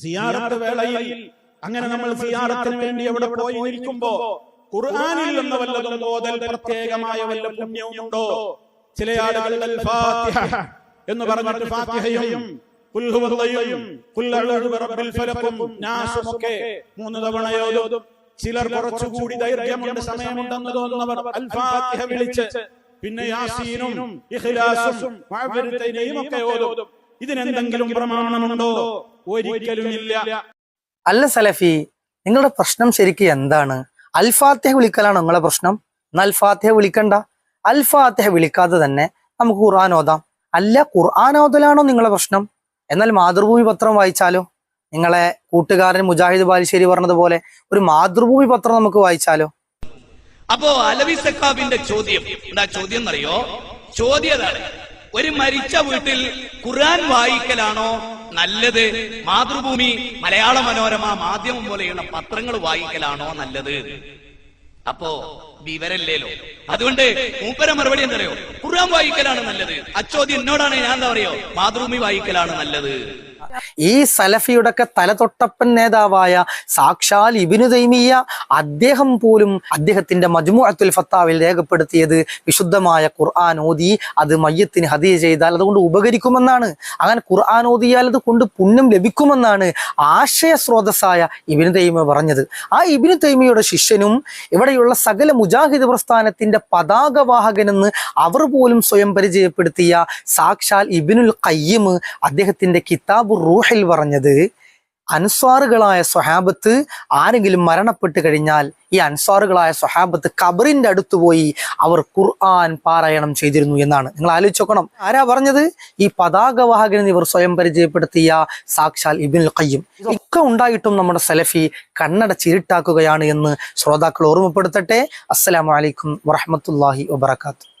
സിയാറത്ത് വേളയിൽ അങ്ങനെ നമ്മൾ സിയാറത്തിന് വേണ്ടി എവിടെ പോയി നിൽക്കുമ്പോ ഖുർആനിൽ നിന്ന് വല്ലതും ഓതൽ പ്രത്യേകമായ വല്ല പുണ്യവുമുണ്ടോ? ചില ആളുകൾ ഫാത്തിഹ എന്ന് പറഞ്ഞിട്ട് ഫാത്തിഹയും ഒക്കെ മൂന്ന് തവണയോതും ചിലർ കുറച്ചുകൂടി ദൈർഘ്യമുണ്ട് സമയമുണ്ടെന്ന് തോന്നുന്നവർ അൽ ഫാത്തിഹ വിളിച്ച് പിന്നെ യാസീനും ഇഖ്ലാസും മുഅവ്വിദത്തൈനയും ഒക്കെ ഓതും. ഇതിനെന്തെങ്കിലും പ്രമാണമുണ്ടോ? ഒരിക്കലുമില്ല. അല്ല സലഫി നിങ്ങളുടെ പ്രശ്നം ശരിക്കും എന്താണ്? അൽഫാത്തിഹ വിളിക്കലാണോ നിങ്ങളെ പ്രശ്നം. എന്നാൽ അൽഫാത്തിഹ വിളിക്കണ്ട. അൽഫാത്തിഹ വിളിക്കാതെ തന്നെ നമുക്ക് ഖുർആൻ ഓതാം. അല്ല ഖുർആൻ ഓതലാണോ നിങ്ങളെ പ്രശ്നം? എന്നാൽ മാതൃഭൂമി പത്രം വായിച്ചാലോ? നിങ്ങളെ കൂട്ടുകാരൻ മുജാഹിദ് ബാലിശ്ശേരി പറഞ്ഞതുപോലെ ഒരു മാതൃഭൂമി പത്രം നമുക്ക് വായിച്ചാലോ? അപ്പോ അലവി സക്കാബിന്റെ ചോദ്യം. എന്താ ചോദ്യം എന്നറിയോ? ചോദ്യം അതാണ്. ഒരു മരിച്ച വീട്ടിൽ ഖുർആൻ വായിക്കലാണോ? നല്ലത് മാതൃഭൂമി മലയാള മനോരമ മാധ്യമം പോലെയുള്ള പത്രങ്ങൾ വായിക്കലാണോ നല്ലത്? അപ്പോ വിവരല്ലേലോ അതുകൊണ്ട് മൂപ്പര മറുപടി എന്തറിയോ? ഖുർആൻ വായിക്കലാണ് നല്ലത്. അച്ചോദ്യം എന്നോടാണ് ഞാൻ എന്താ പറയോ മാതൃഭൂമി വായിക്കലാണ് നല്ലത്. ഈ സലഫിയുടെ ഒക്കെ തലതൊട്ടപ്പൻ നേതാവായ സാക്ഷാൽ ഇബിനു തൈമിയ അദ്ദേഹം പോലും അദ്ദേഹത്തിന്റെ മജ്മുഅത്തുൽ ഫത്താവിൽ രേഖപ്പെടുത്തിയത് വിശുദ്ധമായ ഖുർആൻ ഓതി അത് മയ്യത്തിന് ഹദിയ ചെയ്താൽ അതുകൊണ്ട് ഉപകരിക്കുമെന്നാണ്. അങ്ങനെ ഖുർആൻ ഓതിയാൽ അത് കൊണ്ട് പുണ്യം ലഭിക്കുമെന്നാണ് ആശയ സ്രോതസ്സായ ഇബിനു തൈമ പറഞ്ഞത്. ആ ഇബിനു തൈമിയുടെ ശിഷ്യനും ഇവിടെയുള്ള സകല മുജാഹിദ് പ്രസ്ഥാനത്തിന്റെ പതാകവാഹകനെന്ന് അവർ പോലും സ്വയം പരിചയപ്പെടുത്തിയ സാക്ഷാൽ ഇബിനുൽ ഖയ്യിം അദ്ദേഹത്തിന്റെ കിതാബ് റൂഹിൽ പറഞ്ഞത് അൻസ്വാറുകളായ സ്വഹാബത്ത് ആരെങ്കിലും മരണപ്പെട്ട് കഴിഞ്ഞാൽ ഈ അൻസ്വാറുകളായ സ്വഹാബത്ത് ഖബറിന്റെ അടുത്ത് പോയി അവർ ഖുർആൻ പാരായണം ചെയ്തിരുന്നു എന്നാണ്. നിങ്ങൾ ആലോചിച്ച് നോക്കണം. ആരാ പറഞ്ഞത്? ഈ പതാകവാഹകനെന്ന് ഇവർ സ്വയം പരിചയപ്പെടുത്തിയ സാക്ഷാൽ ഇബിൻ ഖയ്യിം. ഇതൊക്കെ ഉണ്ടായിട്ടും നമ്മുടെ സലഫി കണ്ണട ചിരിട്ടാക്കുകയാണ് എന്ന് ശ്രോതാക്കൾ ഓർമ്മപ്പെടുത്തട്ടെ. അസ്സലാമലൈക്കും വറഹമത്തല്ലാഹി വബർക്കാത്തു